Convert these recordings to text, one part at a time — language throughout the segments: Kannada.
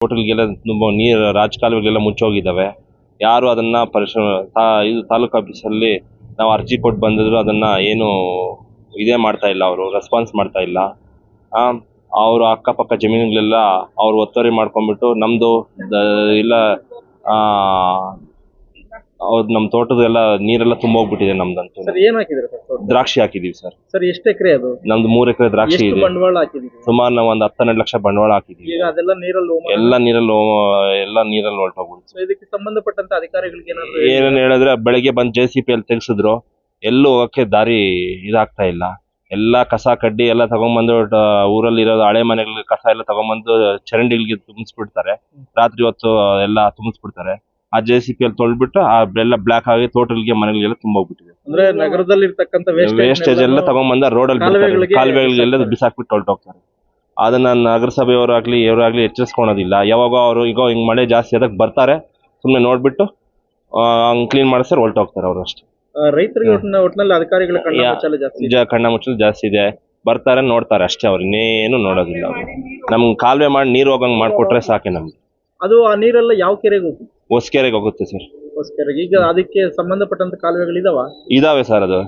ಹೋಟೆಲ್ಗೆಲ್ಲ ತುಂಬ ನೀರು, ರಾಜಕಾಲುವೆಗಳೆಲ್ಲ ಮುಚ್ಚೋಗಿದ್ದಾವೆ. ಯಾರು ಅದನ್ನ ಪರಿಶ್ರಮ ತಾ- ಇದು ತಾಲೂಕು ಆಫೀಸಲ್ಲಿ ನಾವು ಅರ್ಜಿ ಕೊಟ್ಟು ಬಂದಿದ್ರು ಅದನ್ನ ಏನು ಇದೇ ಮಾಡ್ತಾ ಇಲ್ಲ ಅವರು ರೆಸ್ಪಾನ್ಸ್ ಮಾಡ್ತಾ ಇಲ್ಲ. ಅವರು ಅಕ್ಕಪಕ್ಕ ಜಮೀನುಗಳೆಲ್ಲ ಅವ್ರು ಒತ್ತುವರಿ ಮಾಡ್ಕೊಂಡ್ಬಿಟ್ಟು ನಮ್ದು ಇಲ್ಲ, ಆ, ಅವ್ರು ನಮ್ಮ ತೋಟದೆಲ್ಲ ನೀರೆಲ್ಲ ತುಂಬೋಗ್ಬಿಟ್ಟಿದೆ ಹೋಗ್ಬಿಟ್ಟಿದೆ ಸರ್, ಏನ್? ದ್ರಾಕ್ಷಿ ಹಾಕಿದೀವಿ ಸರ್. ಸರ್ ಎಷ್ಟು ಎಕರೆ ಅದು? ನಮ್ದು ಮೂರ್ ಎಕರೆ ದ್ರಾಕ್ಷಿ ಎಷ್ಟು ಇದೆ. ಬಂಡವಾಳ ಹಾಕಿದೀವಿ ಸುಮಾರು ನಾವು ಒಂದ್ ಹತ್ತೆರಡು ಲಕ್ಷ ಬಂಡವಾಳ ಹಾಕಿದೀವಿ. ಈಗ ಅದೆಲ್ಲ ನೀರಲ್ಲಿ ಹೋಮ- ಎಲ್ಲ ನೀರಲ್ಲಿ ಹೋ- ಎಲ್ಲ ನೀರಲ್ಲಿ ಹೊರಟೋಗ್ಬಿಡ್ತು ಇದಕ್ಕೆ ಸಂಬಂಧಪಟ್ಟಂತ ಅಧಿಕಾರಿಗಳಿಗೆ ಏನಾದ್ರು ಏನೇನ್ ಹೇಳಿದ್ರೆ ಬೆಳಗ್ಗೆ ಬಂದ್ ಜೆ ಸಿ ಪಿ ಅಲ್ಲಿ ತೆಗ್ಸಿದ್ರು. ಎಲ್ಲೂ ಹೋಗಕ್ಕೆ ದಾರಿ ಇದಾಗ್ತಾ ಇಲ್ಲ. ಎಲ್ಲಾ ಕಸ ಕಡ್ಡಿ ಎಲ್ಲ ತಗೊಂಬಂದು ಟ- ಊರಲ್ಲಿ ಇರೋದು ಹಳೆ ಮನೆಗಳ ಕಸ ಎಲ್ಲ ತಗೊಂಬಂದು ಚರಂಡಿಗಳಿಗೆ ತುಂಬಿಸ್ಬಿಡ್ತಾರೆ. ರಾತ್ರಿ ಹೊತ್ತು ಎಲ್ಲ ತುಂಬಿಸ್ಬಿಡ್ತಾರೆ. ಆ ಜೆ ಸಿ ಪಿ ಅಲ್ಲಿ ತೊಳ್ಬಿಟ್ಟು ಆ ಎಲ್ಲ ಬ್ಲಾಕ್ ಆಗಿ ತೋಟಲ್ಗೆ ಮನೆಗಳಿಗೆಲ್ಲ ತುಂಬೋಗ್ಬಿಟ್ಟಿದೆ. ಅಂದ್ರೆ ನಗರದಲ್ಲಿ ವೇಸ್ಟೇಜ್ ಎಲ್ಲ ತಗೊಂಬಂದ ರೋಡಲ್ಲಿ ಕಾಲುವೆಗಳಿಗೆ ಕಾಲುವೆಗಳಿಗೆಲ್ಲ ಬಿಸಾಕ್ಬಿಟ್ಟು ಹೊರಟೋಗ್ತಾರೆ ಅದನ್ನ ನಗರಸಭೆಯವರಾಗ್ಲಿ ಇವರಾಗ್ಲಿ ಎಚ್ಚರಿಸ್ಕೊಳೋದಿಲ್ಲ. ಯಾವಾಗ ಅವರು ಈಗ ಹಿಂಗ್ ಮಳೆ ಜಾಸ್ತಿ ಆದಾಗ ಬರ್ತಾರೆ. ಸುಮ್ಮನೆ ನೋಡ್ಬಿಟ್ಟು ಹಂಗ್ ಕ್ಲೀನ್ ಮಾಡಿಸ್ತಾರೆ ಹೊರಟೋಗ್ತಾರೆ ಅವ್ರು ಅಷ್ಟೇ. ರೈತರಿಗೆ ಅಧಿಕಾರಿಗಳ ಕಣ್ಣ ಯಾ- ಮುಚ್ಚಾಲೆ ಜಾಸ್ತಿ ಇದೆ. ನಿಜ ಕಣ್ಣ ಮುಚ್ಚಲು ಜಾಸ್ತಿ ಇದೆ. ಬರ್ತಾರೆ ನೋಡ್ತಾರೆ ಅಷ್ಟೇ ಅವ್ರು. ಇನ್ನೇನು ನೋಡೋದಿಲ್ಲ ಅವ್ರು. ನಮ್ಗೆ ಕಾಲುವೆ ಮಾಡಿ ನೀರು ಹೋಗಂಗ್ ಮಾಡ್ಕೊಟ್ರೆ ಸಾಕೆ ನಮ್ಗೆ. ಅದು ಆ ನೀರೆಲ್ಲ ಯಾವ ಕೆರೆಗೆ ಹೋಗುತ್ತೆ ಹೊಸ್ಕೆರೆಗೆ ಹೋಗುತ್ತೆ ಸರ್. ಹೊಸಕೆರೆಗೆ. ಈಗ ಅದಕ್ಕೆ ಸಂಬಂಧಪಟ್ಟಂತ ಕಾಲುವೆಗಳಿದಾವ ಇದಾವೆ? ಸರ್ ಅದು.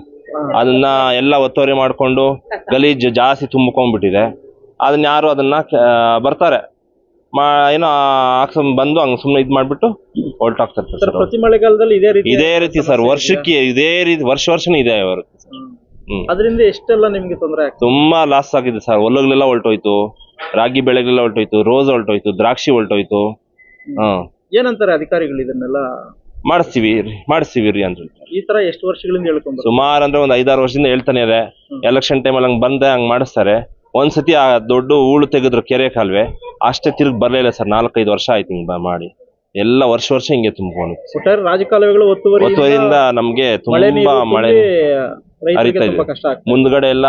ಅದನ್ನ ಎಲ್ಲ ಒತ್ತುವರಿ ಮಾಡ್ಕೊಂಡು ಗಲೀಜು ಜಾಸ್ತಿ ತುಂಬಿಕೊಂಡ್ಬಿಟ್ಟಿದೆ. ಅದನ್ನ ಯಾರು ಅದನ್ನ ಕ- ಬರ್ತಾರೆ. ಮಾ ಏನೋ ಹಾಕ್ಸ್ಕೊಂಡ್ ಬಂದು ಹಂಗ ಸುಮ್ನೆ ಇದ್ ಮಾಡ್ಬಿಟ್ಟು ಹೊರಟಾಗ್ತಾರೆ ಸರ್ ಸರ್ ಪ್ರತಿ ಮಳೆಗಾಲದಲ್ಲಿ ಇದೇ ರೀತಿ ಇದೇ ರೀತಿ ಸರ್ ವರ್ಷಕ್ಕೆ ಇದೇ. ರೀತಿ ವರ್ಷ ವರ್ಷನೇ ಇದೆ ಅವರು ಹ್ಮ್. ಅದರಿಂದ ಎಷ್ಟೆಲ್ಲ ನಿಮ್ಗೆ ತೊಂದರೆ ಆಗ್ತದೆ? ತುಂಬಾ ಲಾಸ್ ಆಗಿದೆ ಸರ್. ಹೊಲಗಳೆಲ್ಲ ಹೊಲ್ಟೋಯ್ತು ರಾಗಿ ಬೆಳೆಗಳೆಲ್ಲ ಹೊಲ್ಟೋಯ್ತು ರೋಸ್ ಹೊಲ್ಟೋಯ್ತು ದ್ರಾಕ್ಷಿ ಹೊಲ್ಟೋಯ್ತು ಹ್ಮ್. ಏನಂತಾರೆ ಅಧಿಕಾರಿಗಳು ಇದನ್ನೆಲ್ಲ? ಮಾಡಿಸ್ತೀವಿ ರೀ ಮಾಡಿಸ್ತೀವಿ ರೀ ಅಂತ ಈ ತರ ಎಷ್ಟು ವರ್ಷಗಳಿಂದ ಹೇಳ್ಕೊಂಡು ಸುಮಾರು ಅಂದ್ರೆ ಒಂದ್ ಐದಾರು ವರ್ಷದಿಂದ ಹೇಳ್ತಾನೆ ಇದೆ. ಎಲೆಕ್ಷನ್ ಟೈಮ್ ಅಲ್ಲಿ ಹಂಗ್ ಬಂದೆ ಹಂಗ್ ಮಾಡಿಸ್ತಾರೆ. ಒಂದ್ಸತಿ ಆ ದೊಡ್ಡ ಹೂಳು ತೆಗೆದ್ರು ಕೆರೆ ಕಾಲುವೆ. ಅಷ್ಟೇ ತಿರುಗಿ ಬರ್ಲಿಲ್ಲ ಸರ್ ನಾಲ್ಕೈದು ವರ್ಷ ಆಯ್ತು ಹಿಂಗ ಮಾಡಿ. ಎಲ್ಲ ವರ್ಷ ವರ್ಷ ಹಿಂಗೆ ತುಂಬಿಕೊಂಡು ಒಟ್ಟಾರೆ ರಾಜಕಾಲುವೆಗಳು ಒತ್ತುವರಿ ಒತ್ತುವರಿಯಿಂದ ನಮ್ಗೆ ತುಂಬಾ ಮಳೆ ಹರಿತಾ ಇದೆ. ಮುಂದ್ಗಡೆ ಎಲ್ಲ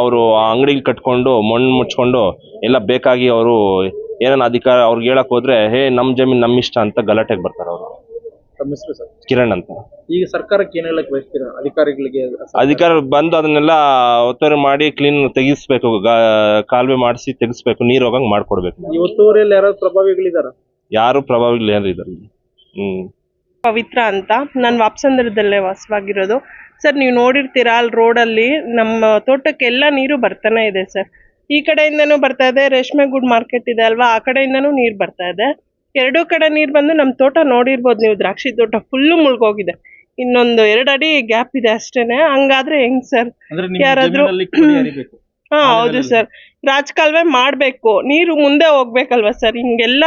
ಅವರು ಅಂಗಡಿ ಕಟ್ಕೊಂಡು ಮಣ್ಣು ಮುಚ್ಕೊಂಡು ಎಲ್ಲ ಬೇಕಾಗಿ ಅವರು ಏನೇನು ಅಧಿಕಾರ ಅವ್ರಿಗೆ ಹೇಳಕ್ ಹೋದ್ರೆ ಹೇ ನಮ್ ಜಮೀನ್ ನಮ್ ಇಷ್ಟ ಅಂತ ಗಲಾಟೆಗೆ ಬರ್ತಾರೆ ಅವರು. ತಮ್ಮ ಹೆಸರು ಸರ್? ಕಿರಣ್ ಅಂತ. ಈಗ ಸರ್ಕಾರಕ್ಕೆ ಏನ್ ಹೇಳಕ್ ಬಯಸ್ತೀರಾ? ಅಧಿಕಾರಿಗಳಿಗೆ ಅಧಿಕಾರ ಬಂದು ಅದನ್ನೆಲ್ಲ ಒತ್ತುವರಿ ಮಾಡಿ ಕ್ಲೀನ್ ತೆಗಿಸ್ಬೇಕು ಗಾ- ಕಾಲುವೆ ಮಾಡಿಸಿ ತೆಗಿಸ್ಬೇಕು ನೀರ್ ಹೋಗಂಗ್ ಮಾಡ್ಕೊಡ್ಬೇಕು. ಒತ್ತುವರಿಯಲ್ಲಿ ಯಾರಾದ್ರು ಪ್ರಭಾವಿಗಳಿದಾರ? ಯಾರು ಪ್ರಭಾವಿಗಳು ಏನ್ರಿ ಇದಾರ ಹ್ಮ್. ಪವಿತ್ರ ಅಂತ. ನಾನು ವಾಪಸಂದ್ರದಲ್ಲೇ ವಾಸವಾಗಿರೋದು. ಸರ್ ನೀವು ನೋಡಿರ್ತೀರಾ ಅಲ್ಲಿ ರೋಡಲ್ಲಿ ನಮ್ಮ ತೋಟಕ್ಕೆಲ್ಲ ನೀರು ಬರ್ತಾನೆ ಇದೆ ಸರ್. ಈ ಕಡೆಯಿಂದನೂ ಬರ್ತಾ ಇದೆ. ರೇಷ್ಮೆ ಗುಡ್ ಮಾರ್ಕೆಟ್ ಇದೆ ಅಲ್ವಾ? ಆ ಕಡೆಯಿಂದನೂ ನೀರು ಬರ್ತಾ ಇದೆ. ಎರಡೂ ಕಡೆ ನೀರು ಬಂದು ನಮ್ಮ ತೋಟ ನೋಡಿರ್ಬೋದು ನೀವು. ದ್ರಾಕ್ಷಿ ತೋಟ ಫುಲ್ಲು ಮುಳುಗೋಗಿದೆ. ಇನ್ನೊಂದು ಎರಡು ಅಡಿ ಗ್ಯಾಪ್ ಇದೆ ಅಷ್ಟೇನೆ. ಹಂಗಾದ್ರೆ ಹೆಂಗ್ ಸರ್? ಯಾರಾದ್ರೂ- ಹಾ ಹೌದು. ಸರ್. ರಾಜಕಾಲುವೆ ಮಾಡಬೇಕು. ನೀರು ಮುಂದೆ ಹೋಗ್ಬೇಕಲ್ವಾ ಸರ್? ಹಿಂಗೆಲ್ಲ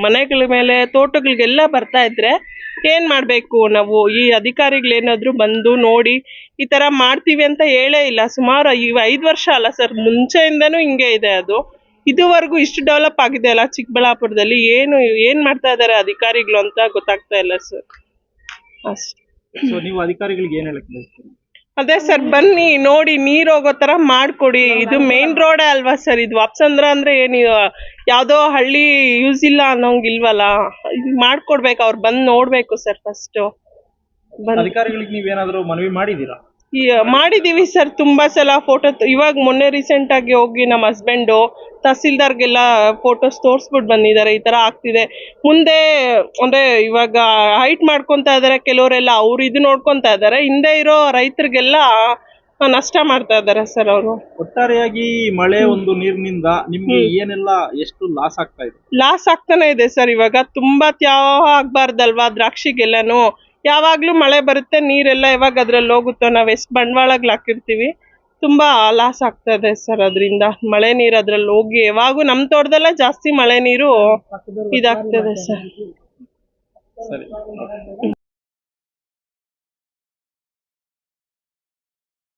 ಮನೆಗಳ ಮೇಲೆ ತೋಟಗಳಿಗೆಲ್ಲ ಬರ್ತಾ ಇದ್ರೆ ಏನ್ ಮಾಡ್ಬೇಕು? ನಾವು ಈ ಅಧಿಕಾರಿಗಳೇನಾದ್ರೂ ಬಂದು ನೋಡಿ ಈ ತರ ಮಾಡ್ತೀವಿ ಅಂತ ಹೇಳೇ ಇಲ್ಲ. ಸುಮಾರು ಐದು ವರ್ಷ ಅಲ್ಲ ಸರ್, ಮುಂಚೆಯಿಂದನೂ ಹಿಂಗೆ ಇದೆ ಅದು. ಇದುವರೆಗೂ ಇಷ್ಟು ಡೆವಲಪ್ ಆಗಿದೆ ಅಲ್ಲ ಚಿಕ್ಕಬಳ್ಳಾಪುರದಲ್ಲಿ? ಏನು, ಏನ್ ಮಾಡ್ತಾ ಇದಾರೆ ಅಧಿಕಾರಿಗಳು ಅಂತ ಗೊತ್ತಾಗ್ತಾ ಇಲ್ಲ ಸರ್. ಅಷ್ಟೇ. ಸೊ ನೀವು ಅಧಿಕಾರಿಗಳಿಗೆ ಏನ್ ಹೇಳಕ್ ಬಯಸ್ತೀರಾ? ಅದೇ ಸರ್ ಬನ್ನಿ ನೋಡಿ ನೀರ್ ಹೋಗೋ ತರ ಮಾಡ್ಕೊಡಿ. ಇದು ಮೇನ್ ರೋಡ್ ಅಲ್ವಾ ಸರ್ ಇದು ವಾಪ್ಸಂದ್ರ ಅಂದ್ರೆ ಏನು ಯಾವ್ದೋ ಹಳ್ಳಿ ಯೂಸ್ ಇಲ್ಲ ಅನ್ನೋಂಗ್ ಇಲ್ವಲ್ಲ? ಇದು ಮಾಡ್ಕೊಡ್ಬೇಕು ಅವ್ರು ಬಂದ್ ನೋಡ್ಬೇಕು ಸರ್ ಫಸ್ಟ್ ಅಧಿಕಾರಿಗಳಿಗೆ ನೀವೇನಾದ್ರೂ ಮನವಿ ಮಾಡಿದೀರಾ ಈ ಮಾಡಿದೀವಿ ಸರ್ ತುಂಬಾ ಸಲ ಫೋಟೋ ಇವಾಗ ಮೊನ್ನೆ ರೀಸೆಂಟ್ ಆಗಿ ಹೋಗಿ ನಮ್ಮ ಹಸ್ಬೆಂಡು ತಹಸೀಲ್ದಾರ್ಗೆಲ್ಲ ಫೋಟೋಸ್ ತೋರಿಸ್ಬಿಟ್ಟು ಬಂದಿದ್ದಾರೆ ಈ ತರ ಆಗ್ತಿದೆ. ಮುಂದೆ ಅಂದ್ರೆ ಇವಾಗ ಹೈಟ್ ಮಾಡ್ಕೊತಾ ಇದಾರೆ ಕೆಲವರೆಲ್ಲ ಅವ್ರು ಇದು ನೋಡ್ಕೊತಾ ಇದ್ದಾರೆ ಹಿಂದೆ ಇರೋ ರೈತರಿಗೆಲ್ಲ ನಷ್ಟ ಮಾಡ್ತಾ ಇದ್ದಾರೆ ಸರ್ ಅವರು. ಒಟ್ಟಾರೆಯಾಗಿ ಮಳೆ ಒಂದು ನೀರಿನಿಂದ ನಿಮ್ಗೆ ಏನೆಲ್ಲ ಎಷ್ಟು ಲಾಸ್ ಆಗ್ತಾ ಇದೆ? ಲಾಸ್ ಆಗ್ತಾನೆ ಇದೆ ಸರ್ ಇವಾಗ. ತುಂಬಾ ತ್ಯಾವ ಆಗ್ಬಾರ್ದಲ್ವಾ ದ್ರಾಕ್ಷಿಗೆಲ್ಲನು? ಯಾವಾಗ್ಲೂ ಮಳೆ ಬರುತ್ತೆ, ನೀರೆಲ್ಲ ಯಾವಾಗ ಅದ್ರಲ್ಲಿ ಹೋಗುತ್ತೋ ನಾವ್ ಎಷ್ಟು ಬಂಡವಾಳಗಳು ಹಾಕಿರ್ತೀವಿ. ತುಂಬಾ ಲಾಸ್ ಆಗ್ತದೆ ಸರ್ ಅದರಿಂದ. ಮಳೆ ನೀರು ಅದ್ರಲ್ಲಿ ಹೋಗಿ ಯಾವಾಗೂ ನಮ್ ತೋಟದಲ್ಲೇ ಜಾಸ್ತಿ ಮಳೆ ನೀರು ಇದಾಗ್ತದೆ ಸರ್. ಸರಿ.